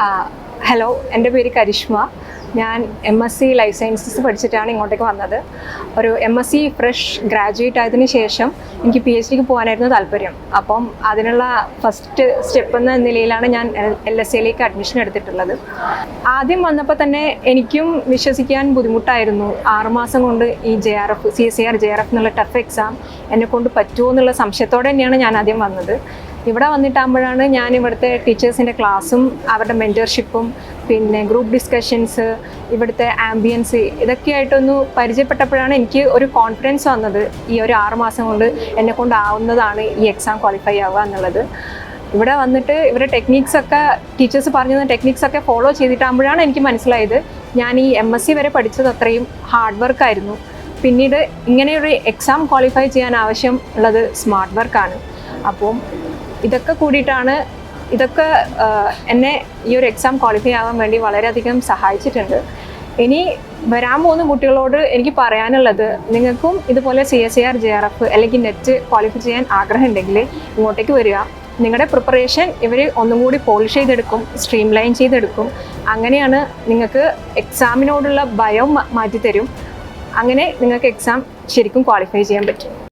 Hello എന്റെ പേര് കരിഷ്മ. ഞാൻ M S C life sciences പഠിച്ചിട്ടാണ് ഇങ്ങോട്ടേക്ക് വന്നത്. ഒരു M S C fresh graduate ആയതിനു ശേഷം എനിക്ക് പി എച്ച് ഡിക്ക് പോകാനായിരുന്നു താല്പര്യം. അപ്പം അതിനുള്ള ഫസ്റ്റ് സ്റ്റെപ്പ് എന്ന നിലയിലാണ് ഞാൻ എൽ എസ് സിയിലേക്ക് അഡ്മിഷൻ എടുത്തിട്ടുള്ളത്. ആദ്യം വന്നപ്പോൾ തന്നെ എനിക്കും വിശ്വസിക്കാൻ ബുദ്ധിമുട്ടായിരുന്നു. ആറുമാസം കൊണ്ട് ഈ J R F C S C R J R F എന്നുള്ള ടഫ് എക്സാം എന്നെ കൊണ്ട് പറ്റുമോ എന്നുള്ള സംശയത്തോടെ തന്നെയാണ് ഞാൻ ആദ്യം വന്നത്. ഇവിടെ വന്നിട്ടാകുമ്പോഴാണ് ഞാൻ ഇവിടുത്തെ ടീച്ചേഴ്സിന്റെ ക്ലാസ്സും അവരുടെ മെന്റർഷിപ്പും പിന്നെ ഗ്രൂപ്പ് ഡിസ്കഷൻസ് ഇവിടുത്തെ ആംബിയൻസ് ഇതൊക്കെയായിട്ടൊന്ന് പരിചയപ്പെട്ടപ്പോഴാണ് എനിക്ക് ഒരു കോൺഫിഡൻസ് വന്നത് ഈ ഒരു ആറുമാസം കൊണ്ട് എന്നെ കൊണ്ടാവുന്നതാണ് ഈ എക്സാം ക്വാളിഫൈ ആവുക എന്നുള്ളത്. ഇവിടെ വന്നിട്ട് ഇവരുടെ ടെക്നീക്സ് ഒക്കെ ടീച്ചേഴ്സ് പറഞ്ഞു തന്ന ടെക്നീക്സ് ഒക്കെ ഫോളോ ചെയ്തിട്ടാകുമ്പോഴാണ് എനിക്ക് മനസ്സിലായത് ഞാൻ ഈ എം എസ് സി വരെ പഠിച്ചത് അത്രയും ഹാർഡ് വർക്കായിരുന്നു പിന്നീട് ഇങ്ങനെയൊരു എക്സാം ക്വാളിഫൈ ചെയ്യാൻ ആവശ്യം ഉള്ളത് സ്മാർട്ട് വർക്കാണ് അപ്പം ഇതൊക്കെ കൂടിയിട്ടാണ് ഇതൊക്കെ എന്നെ ഈ ഒരു എക്സാം ക്വാളിഫൈ ആവാൻ വേണ്ടി വളരെയധികം സഹായിച്ചിട്ടുണ്ട്. ഇനി വരാൻ പോകുന്ന കുട്ടികളോട് എനിക്ക് പറയാനുള്ളത് നിങ്ങൾക്കും ഇതുപോലെ C S R J R F അല്ലെങ്കിൽ നെറ്റ് ക്വാളിഫൈ ചെയ്യാൻ ആഗ്രഹം ഉണ്ടെങ്കിൽ ഇങ്ങോട്ടേക്ക് വരിക. നിങ്ങളുടെ പ്രിപ്പറേഷൻ ഇവർ ഒന്നും കൂടി പോളിഷ് ചെയ്തെടുക്കും സ്ട്രീം ലൈൻ ചെയ്തെടുക്കും. അങ്ങനെയാണ് നിങ്ങൾക്ക് എക്സാമിനോടുള്ള ഭയം മാറ്റിത്തരും. അങ്ങനെ നിങ്ങൾക്ക് എക്സാം ശരിക്കും ക്വാളിഫൈ ചെയ്യാൻ പറ്റും.